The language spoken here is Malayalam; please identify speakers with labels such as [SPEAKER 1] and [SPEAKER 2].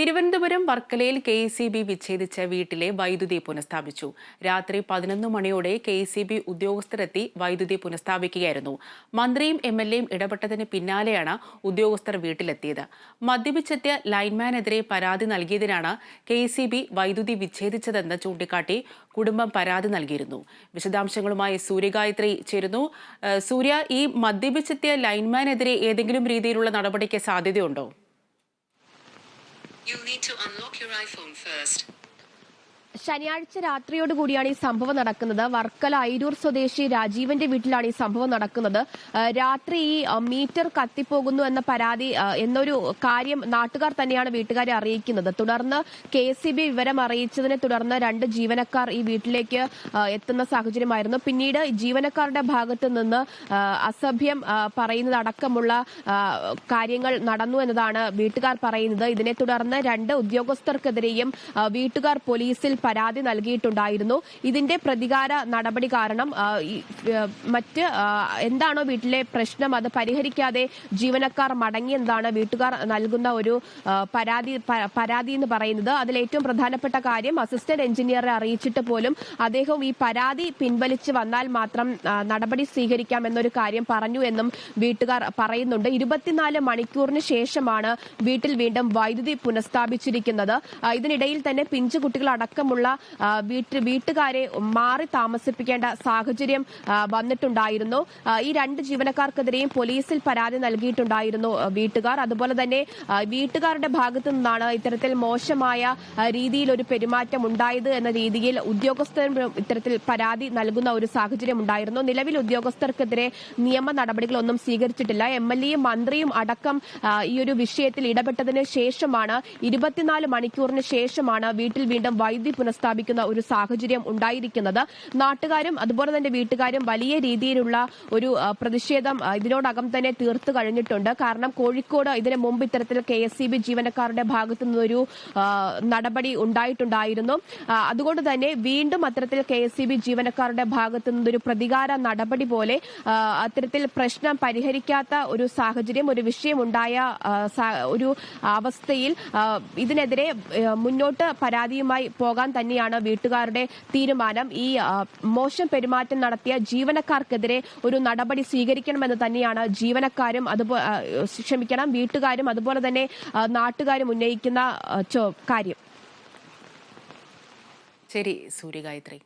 [SPEAKER 1] തിരുവനന്തപുരം വർക്കലയിൽ കെ സി ബി വിച്ഛേദിച്ച വീട്ടിലെ വൈദ്യുതി പുനഃസ്ഥാപിച്ചു. രാത്രി പതിനൊന്ന് മണിയോടെ കെ സി ബി ഉദ്യോഗസ്ഥരെത്തി വൈദ്യുതി പുനഃസ്ഥാപിക്കുകയായിരുന്നു. മന്ത്രിയും എം എൽ എയും ഇടപെട്ടതിന് പിന്നാലെയാണ് ഉദ്യോഗസ്ഥർ വീട്ടിലെത്തിയത്. മദ്യപിച്ചെത്തിയ ലൈൻമാനെതിരെ പരാതി നൽകിയതിനാണ് കെ സി ബി വൈദ്യുതി വിച്ഛേദിച്ചതെന്ന് ചൂണ്ടിക്കാട്ടി കുടുംബം പരാതി നൽകിയിരുന്നു. വിശദാംശങ്ങളുമായി സൂര്യഗായത്രി ചേരുന്നു. സൂര്യ ഈ മദ്യപിച്ചെത്തിയ ലൈൻമാനെതിരെ ഏതെങ്കിലും രീതിയിലുള്ള നടപടിക്ക് സാധ്യതയുണ്ടോ?
[SPEAKER 2] You'll need to unlock your iPhone first.
[SPEAKER 3] ശനിയാഴ്ച രാത്രിയോട് കൂടിയാണ് ഈ സംഭവം നടക്കുന്നത്. വർക്കല ഐരൂർ സ്വദേശി രാജീവന്റെ വീട്ടിലാണ് ഈ സംഭവം നടക്കുന്നത്. രാത്രി ഈ മീറ്റർ കത്തിപ്പോകുന്നു എന്ന പരാതി എന്നൊരു കാര്യം നാട്ടുകാർ തന്നെയാണ് വീട്ടുകാരെ അറിയിക്കുന്നത്. തുടർന്ന് കെ വിവരം അറിയിച്ചതിനെ തുടർന്ന് രണ്ട് ജീവനക്കാർ ഈ വീട്ടിലേക്ക് എത്തുന്ന സാഹചര്യമായിരുന്നു. പിന്നീട് ജീവനക്കാരുടെ ഭാഗത്ത് നിന്ന് അസഭ്യം പറയുന്നതടക്കമുള്ള കാര്യങ്ങൾ നടന്നു എന്നതാണ് വീട്ടുകാർ പറയുന്നത്. ഇതിനെ തുടർന്ന് രണ്ട് ഉദ്യോഗസ്ഥർക്കെതിരെയും വീട്ടുകാർ പോലീസിൽ പരാതി നൽകിയിട്ടുണ്ടായിരുന്നു. ഇതിന്റെ പ്രതികാര നടപടി കാരണം മറ്റ് എന്താണോ വീട്ടിലെ പ്രശ്നം അത് പരിഹരിക്കാതെ ജീവനക്കാർ മടങ്ങിയെന്നാണ് വീട്ടുകാർ നൽകുന്ന ഒരു പരാതി പരാതി എന്ന് പറയുന്നത്. അതിൽ ഏറ്റവും പ്രധാനപ്പെട്ട കാര്യം അസിസ്റ്റന്റ് എഞ്ചിനീയറെ അറിയിച്ചിട്ട് പോലും അദ്ദേഹം ഈ പരാതി പിൻവലിച്ച് വന്നാൽ മാത്രം നടപടി സ്വീകരിക്കാം എന്നൊരു കാര്യം പറഞ്ഞു എന്നും വീട്ടുകാർ പറയുന്നുണ്ട്. ഇരുപത്തിനാല് മണിക്കൂറിന് ശേഷമാണ് വീട്ടിൽ വീണ്ടും വൈദ്യുതി പുനഃസ്ഥാപിച്ചിരിക്കുന്നത്. ഇതിനിടയിൽ തന്നെ പിഞ്ചു കുട്ടികൾ അടക്കമുള്ള വീട്ട് വീട്ടുകാരെ മാറി താമസിപ്പിക്കേണ്ട സാഹചര്യം വന്നിട്ടുണ്ടായിരുന്നു. ഈ രണ്ട് ജീവനക്കാർക്കെതിരെയും പോലീസിൽ പരാതി നൽകിയിട്ടുണ്ടായിരുന്നു വീട്ടുകാർ. അതുപോലെ തന്നെ വീട്ടുകാരുടെ ഭാഗത്തു നിന്നാണ് ഇത്തരത്തിൽ മോശമായ രീതിയിൽ ഒരു പെരുമാറ്റം ഉണ്ടായത് എന്ന രീതിയിൽ ഉദ്യോഗസ്ഥരും ഇത്തരത്തിൽ പരാതി നൽകുന്ന ഒരു സാഹചര്യം ഉണ്ടായിരുന്നു. നിലവിൽ ഉദ്യോഗസ്ഥർക്കെതിരെ നിയമ നടപടികളൊന്നും സ്വീകരിച്ചിട്ടില്ല. എം എൽ എയും മന്ത്രിയും അടക്കം ഈ ഒരു വിഷയത്തിൽ ഇടപെട്ടതിന് ശേഷമാണ് ഇരുപത്തിനാല് മണിക്കൂറിന് ശേഷമാണ് വീട്ടിൽ വീണ്ടും വൈദ്യുതി പുനഃസ്ഥാപിക്കുന്ന ഒരു സാഹചര്യം ഉണ്ടായിരിക്കുന്നത്. നാട്ടുകാരും അതുപോലെ തന്നെ വീട്ടുകാരും വലിയ രീതിയിലുള്ള ഒരു പ്രതിഷേധം ഇതിനോടകം തന്നെ തീർത്തു കഴിഞ്ഞിട്ടുണ്ട്. കാരണം കോഴിക്കോട് ഇതിനു മുമ്പ് ഇത്തരത്തിൽ കെ എസ് സി ബി ജീവനക്കാരുടെ ഭാഗത്തു നിന്നൊരു നടപടി ഉണ്ടായിട്ടുണ്ടായിരുന്നു. അതുകൊണ്ട് തന്നെ വീണ്ടും അത്തരത്തിൽ കെ എസ് സി ബി ജീവനക്കാരുടെ ഭാഗത്തു നിന്നൊരു പ്രതികാര നടപടി പോലെ അത്തരത്തിൽ പ്രശ്നം പരിഹരിക്കാത്ത ഒരു സാഹചര്യം ഒരു വിഷയമുണ്ടായ ഒരു അവസ്ഥയിൽ ഇതിനെതിരെ മുന്നോട്ട് പരാതിയുമായി പോകാൻ തന്നെയാണ് വീട്ടുകാരുടെ തീരുമാനം. ഈ മോശം പെരുമാറ്റം നടത്തിയ ജീവനക്കാർക്കെതിരെ ഒരു നടപടി സ്വീകരിക്കണമെന്ന് തന്നെയാണ് ജീവനക്കാരും അതുപോലെ ക്ഷമിക്കണം വീട്ടുകാരും അതുപോലെ തന്നെ നാട്ടുകാരും ഉന്നയിക്കുന്ന കാര്യം.
[SPEAKER 1] ശരി സൂര്യഗായത്രി.